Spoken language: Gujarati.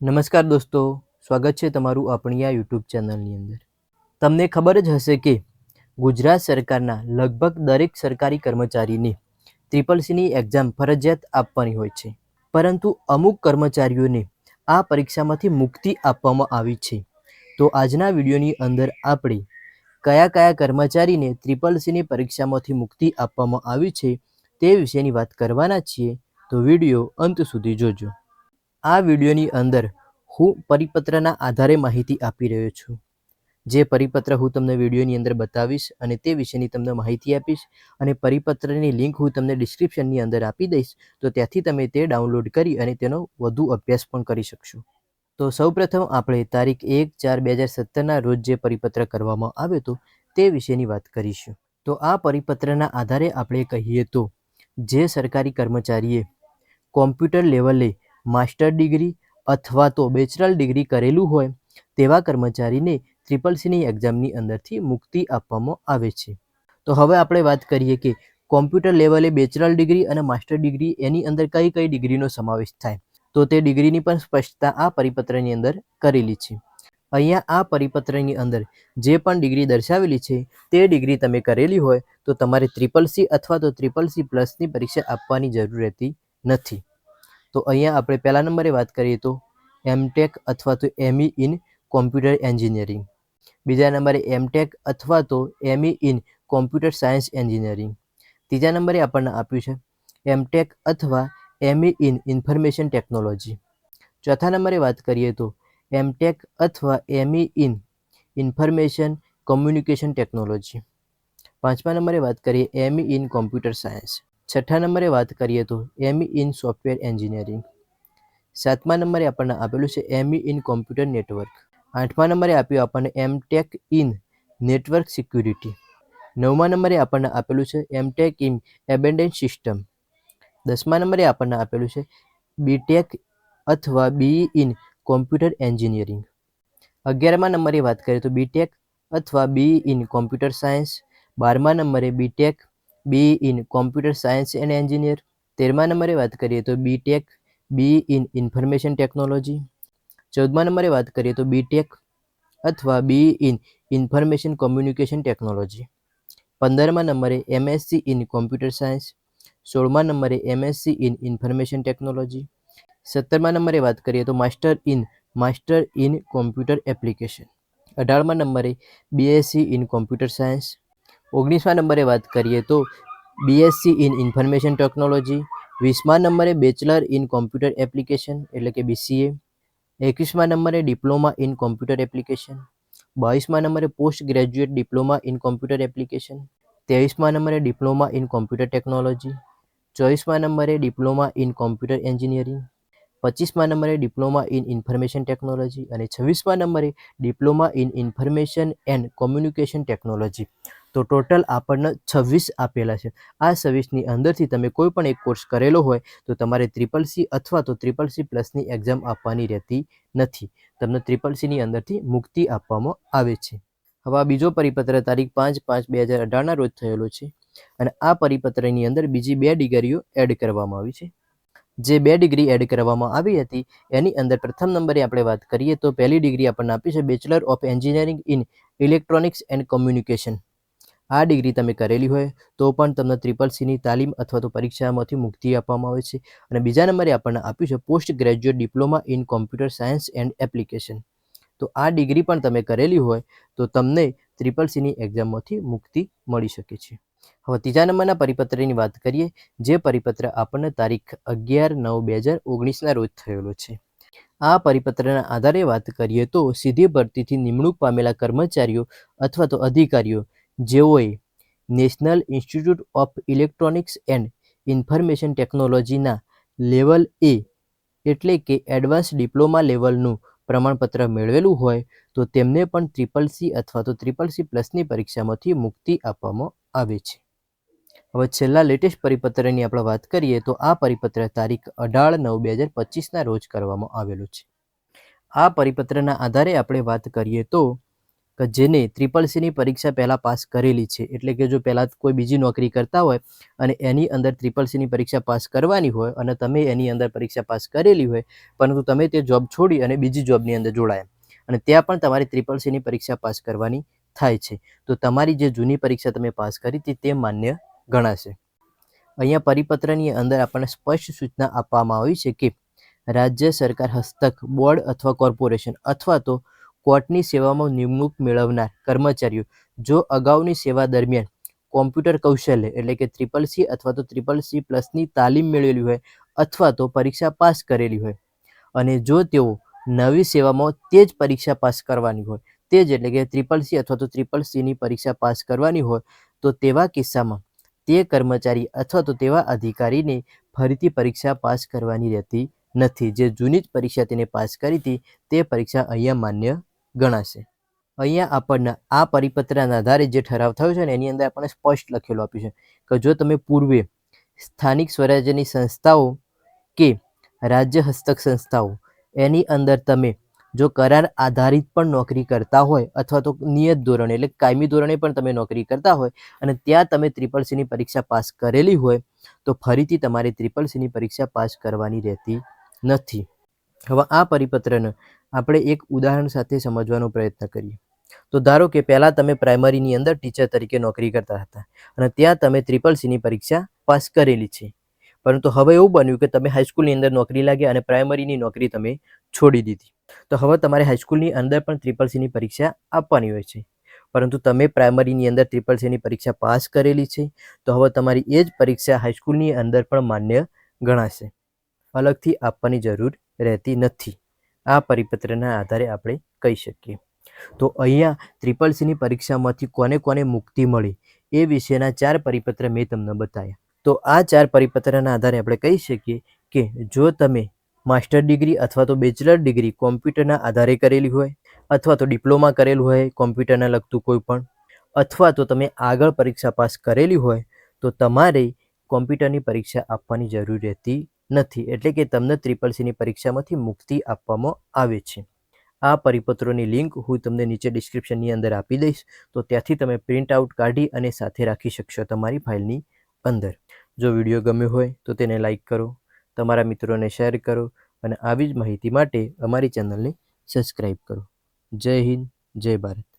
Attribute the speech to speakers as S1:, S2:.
S1: નમસ્કાર દોસ્તો, સ્વાગત છે તમારું આપણી આ યુટ્યુબ ચેનલની અંદર. તમને ખબર જ હશે કે ગુજરાત સરકારના લગભગ દરેક સરકારી કર્મચારીને ટ્રિપલ સીની એક્ઝામ ફરજિયાત આપવાની હોય છે. પરંતુ અમુક કર્મચારીઓને આ પરીક્ષામાંથી મુક્તિ આપવામાં આવી છે. તો આજના વિડીયોની અંદર આપણે કયા કયા કર્મચારીને ટ્રિપલ સીની પરીક્ષામાંથી મુક્તિ આપવામાં આવી છે તે વિશેની વાત કરવાના છીએ. તો વીડિયો અંત સુધી જોજો. આ વિડીયોની અંદર હું પરિપત્રના આધારે માહિતી આપી રહ્યો છું. જે પરિપત્ર હું તમને વિડીયોની અંદર બતાવીશ અને તે વિશેની તમને માહિતી આપીશ અને પરિપત્રની લિંક હું તમને ડિસ્ક્રિપ્શનની અંદર આપી દઈશ, તો ત્યાંથી તમે તે ડાઉનલોડ કરી અને તેનો વધુ અભ્યાસ પણ કરી શકશો. તો સૌપ્રથમ આપણે તારીખ એક ચાર બે હજાર સત્તરના રોજ જે પરિપત્ર કરવામાં આવ્યો હતો, તે વિશેની વાત કરીશું. તો આ પરિપત્રના આધારે આપણે કહીએ તો, જે સરકારી કર્મચારીએ કોમ્પ્યુટર લેવલે માસ્ટર ડિગ્રી અથવા તો બેચરલ ડિગ્રી કરેલું હોય, તેવા કર્મચારીને ટ્રિપલ સીની એક્ઝામની અંદરથી મુક્તિ આપવામાં આવે છે. તો હવે આપણે વાત કરીએ કે કોમ્પ્યુટર લેવલે બેચરલ ડિગ્રી અને માસ્ટર ડિગ્રી એની અંદર કઈ કઈ ડિગ્રીનો સમાવેશ થાય? તો તે ડિગ્રીની પણ સ્પષ્ટતા આ પરિપત્રની અંદર કરેલી છે. અહીંયા આ પરિપત્રની અંદર જે પણ ડિગ્રી દર્શાવેલી છે, તે ડિગ્રી તમે કરેલી હોય, તો તમારે ત્રિપલ સી અથવા તો ત્રિપલ સી પ્લસની પરીક્ષા આપવાની જરૂર રહેતી નથી. તો અહીંયા આપણે પહેલા નંબરે વાત કરીએ તો એમટેક અથવા તો એમઈ ઇન કોમ્પ્યુટર એન્જિનિયરિંગ બીજા નંબરે એમટેક અથવા તો ME in computer science engineering ત્રીજા નંબરે આપણને આપ્યું છે એમટેક અથવા એમઈ ઇન ઇન્ફોર્મેશન ટેકનોલોજી ચોથા નંબરે વાત કરીએ તો એમટેક અથવા ME in information communication technology પાંચમા નંબરે વાત કરીએ એમઈ ઇન કોમ્પ્યુટર સાયન્સ છઠ્ઠા નંબરે વાત કરીએ તો એમઈ ઇન સોફ્ટવેર એન્જિનિયરિંગ સાતમા નંબરે આપણને આપેલું છે એમઈ ઇન કોમ્પ્યુટર નેટવર્ક આઠમા નંબરે આપ્યું આપણને એમટેક ઇન નેટવર્ક સિક્યુરિટી નવમા નંબરે આપણને આપેલું છે એમટેક ઇન એબેન્ડન્સ સિસ્ટમ દસમા નંબરે આપણને આપેલું છે બીટેક અથવા B E in computer engineering અગિયારમા નંબરે વાત કરીએ તો બીટેક અથવા બી ઇન કોમ્પ્યુટર સાયન્સ બારમા નંબરે BTech B in computer science and engineer તેરમા નંબરે વાત કરીએ તો BTech B in information technology ચૌદમા નંબરે વાત કરીએ તો બીટેક અથવા B in information communication technology પંદરમા નંબરે એમએસસી ઇન કોમ્પ્યુટર સાયન્સ સોળમા નંબરે એમએસસી ઇન ઇન્ફોર્મેશન ટેકનોલોજી સત્તરમા નંબરે વાત કરીએ તો master in master in computer application અઢારમા નંબરે બીએસસી ઇન કોમ્પ્યુટર સાયન્સ ઓગણીસમા નંબરે વાત કરીએ તો બીએસસી ઇન ઇન્ફોર્મેશન ટેકનોલોજી વીસમા નંબરે બેચલર ઇન કોમ્પ્યુટર એપ્લિકેશન એટલે કે બીસીએ એકવીસમા નંબરે ડિપ્લોમા ઇન કોમ્પ્યુટર એપ્લિકેશન બાવીસમા નંબરે post graduate diploma in computer application ત્રેવીસમા નંબરે ડિપ્લોમા ઇન કોમ્પ્યુટર ટેકનોલોજી ચોવીસમા નંબરે ડિપ્લોમા ઇન કોમ્પ્યુટર એન્જિનિયરિંગ પચીસમા નંબરે ડિપ્લોમા ઇન ઇન્ફોર્મેશન ટેકનોલોજી અને છવ્વીસમા નંબરે diploma in information and communication technology તો ટોટલ આપણને છવ્વીસ આપેલા છે. આ છવ્વીસની અંદરથી તમે કોઈ પણ એક કોર્સ કરેલો હોય તો તમારે ત્રિપલ સી અથવા તો ત્રિપલ સી પ્લસની એક્ઝામ આપવાની રહેતી નથી. તમને ત્રિપલ સીની અંદરથી મુક્તિ આપવામાં આવે છે. હવે આ બીજો પરિપત્ર તારીખ પાંચ પાંચ બે હજાર અઢારના રોજ થયેલો છે. અને આ પરિપત્રની અંદર બીજી બે ડિગ્રીઓ એડ કરવામાં આવી છે. જે બે ડિગ્રી એડ કરવામાં આવી હતી, એની અંદર પ્રથમ નંબરે આપણે વાત કરીએ તો પહેલી ડિગ્રી આપણને આપી છે bachelor of engineering in electronics and communication આ ડિગ્રી તમે કરેલી હોય, તો પણ તમને ત્રિપલ સીની તાલીમ અથવા તો પરીક્ષામાંથી મુક્તિ આપવામાં આવે છે. અને બીજા નંબરે આપણને આપ્યું છે post graduate diploma in computer science and application. તો આ ડિગ્રી પણ તમે કરેલી હોય, તો તમને ત્રિપલ સીની એક્ઝામમાંથી મુક્તિ મળી શકે છે. હવે ત્રીજા નંબરના પરિપત્રની વાત કરીએ, જે પરિપત્ર આપણને તારીખ અગિયાર નવ બે હજાર ઓગણીસના રોજ થયેલો છે. આ પરિપત્રના આધારે વાત કરીએ તો સીધી ભરતીથી નિમણૂક પામેલા કર્મચારીઓ અથવા તો અધિકારીઓ જેઓએ national institute of electronics and information ટેકનોલોજીના લેવલ એ એટલે કે એડવાન્સ ડિપ્લોમા લેવલનું પ્રમાણપત્ર મેળવેલું હોય, તો તેમને પણ ત્રિપલ સી અથવા તો ત્રિપલ સી પ્લસની પરીક્ષામાંથી મુક્તિ આપવામાં આવે છે. હવે છેલ્લા લેટેસ્ટ પરિપત્રની આપણે વાત કરીએ, તો આ પરિપત્ર તારીખ અઢાર નવ બે હજાર પચીસના રોજ કરવામાં આવેલું છે. આ પરિપત્રના આધારે આપણે વાત કરીએ તો કે જેને ત્રિપલ સીની પરીક્ષા પહેલાં પાસ કરેલી છે. એટલે કે જો પહેલાં કોઈ બીજી નોકરી કરતા હોય અને એની અંદર ત્રિપલ સીની પરીક્ષા પાસ કરવાની હોય અને તમે એની અંદર પરીક્ષા પાસ કરેલી હોય, પરંતુ તમે તે જોબ છોડી અને બીજી જોબની અંદર જોડાયા. અને ત્યાં પણ તમારે ત્રિપલ સીની પરીક્ષા પાસ કરવાની થાય છે. તો તમારી જે જૂની પરીક્ષા તમે પાસ કરી હતી તે માન્ય ગણાશે. અહીંયા પરિપત્રની અંદર આપણને સ્પષ્ટ સૂચના આપવામાં આવી છે કે રાજ્ય સરકાર હસ્તક બોર્ડ અથવા કોર્પોરેશન અથવા તો કોર્ટની સેવામાં નિમણૂક મેળવનાર કર્મચારીઓ. જો અગાઉની સેવા દરમિયાન કોમ્પ્યુટર કૌશલ્ય એટલે કે ત્રિપલ સી અથવા તો ત્રિપલ સી પ્લસની તાલીમ મેળવેલી હોય અથવા તો પરીક્ષા પાસ કરેલી હોય અને જો તેઓ નવી સેવામાં તે જ પરીક્ષા પાસ કરવાની હોય, તે જ એટલે કે ત્રિપલ સી અથવા તો ત્રિપલ સીની પરીક્ષા પાસ કરવાની હોય, તો તેવા કિસ્સામાં તે કર્મચારી અથવા તો તેવા અધિકારીને ફરીથી પરીક્ષા પાસ કરવાની રહેતી નથી. જે જૂની જ પરીક્ષા તેને પાસ કરી હતી, તે પરીક્ષા અહીંયા માન્ય ગણાશે. અહીંયા આપણને આ પરિપત્રના આધારે જે ઠરાવ થયો છે ને, એની અંદર આપણને સ્પષ્ટ લખેલું આપ્યું છે કે જો તમે પૂર્વે સ્થાનિક સ્વરાજ્યની સંસ્થાઓ કે રાજ્ય હસ્તક સંસ્થાઓ, એની અંદર તમે જો કરાર આધારિત પણ નોકરી કરતા હોય અથવા તો નિયત ધોરણે એટલે કાયમી ધોરણે પણ તમે નોકરી કરતા હોય અને ત્યાં તમે ત્રિપલ સીની પરીક્ષા પાસ કરેલી હોય, તો ફરીથી તમારે ત્રિપલ સીની પરીક્ષા પાસ કરવાની રહેતી નથી. હવે આ પરિપત્રને આપણે એક ઉદાહરણ સાથે સમજવાનો પ્રયત્ન કરીએ. તો ધારો કે પહેલાં તમે પ્રાઇમરીની અંદર ટીચર તરીકે નોકરી કરતા હતા અને ત્યાં તમે ત્રિપલ સીની પરીક્ષા પાસ કરેલી છે. પરંતુ હવે એવું બન્યું કે તમે હાઈસ્કૂલની અંદર નોકરી લાગી અને પ્રાઇમરીની નોકરી તમે છોડી દીધી. તો હવે તમારે હાઈસ્કૂલની અંદર પણ ત્રિપલ સીની પરીક્ષા આપવાની હોય છે. પરંતુ તમે પ્રાઇમરીની અંદર ત્રિપલ સીની પરીક્ષા પાસ કરેલી છે, તો હવે તમારી એ જ પરીક્ષા હાઈસ્કૂલની અંદર પણ માન્ય ગણાશે. અલગથી આપવાની જરૂર રહેતી નથી. આ પરિપત્રના આધારે આપણે કહી શકીએ. તો અહીંયા ત્રિપલ સીની પરીક્ષામાંથી કોને કોને મુક્તિ મળી એ વિશેના ચાર પરિપત્ર મેં તમને બતાવ્યા તો આ ચાર પરિપત્રના આધારે આપણે કહી શકીએ કે જો તમે માસ્ટર ડિગ્રી અથવા તો બેચલર ડિગ્રી કોમ્પ્યુટરના આધારે કરેલી હોય અથવા તો ડિપ્લોમા કરેલું હોય કોમ્પ્યુટરને લગતું કોઈ પણ, અથવા તો તમે આગળ પરીક્ષા પાસ કરેલી હોય તો તમારે કોમ્પ્યુટરની પરીક્ષા આપવાની જરૂર રહેતી નથી, એટલે કે તમને ત્રિપલ સીની પરીક્ષામાંથી મુક્તિ આપવામાં આવે છે. આ પરિપત્રોની લિંક હું તમને નીચે ડિસ્ક્રિપ્શનની અંદર આપી દઈશ, તો ત્યાંથી તમે પ્રિન્ટ આઉટ કાઢી અને સાથે રાખી શકશો તમારી ફાઇલની અંદર. જો વીડિયો ગમ્યો હોય, તો તેને લાઈક કરો, તમારા મિત્રોને શેર કરો અને આવી જ માહિતી માટે અમારી ચેનલને સબસ્ક્રાઈબ કરો. જય હિન્દ, જય ભારત.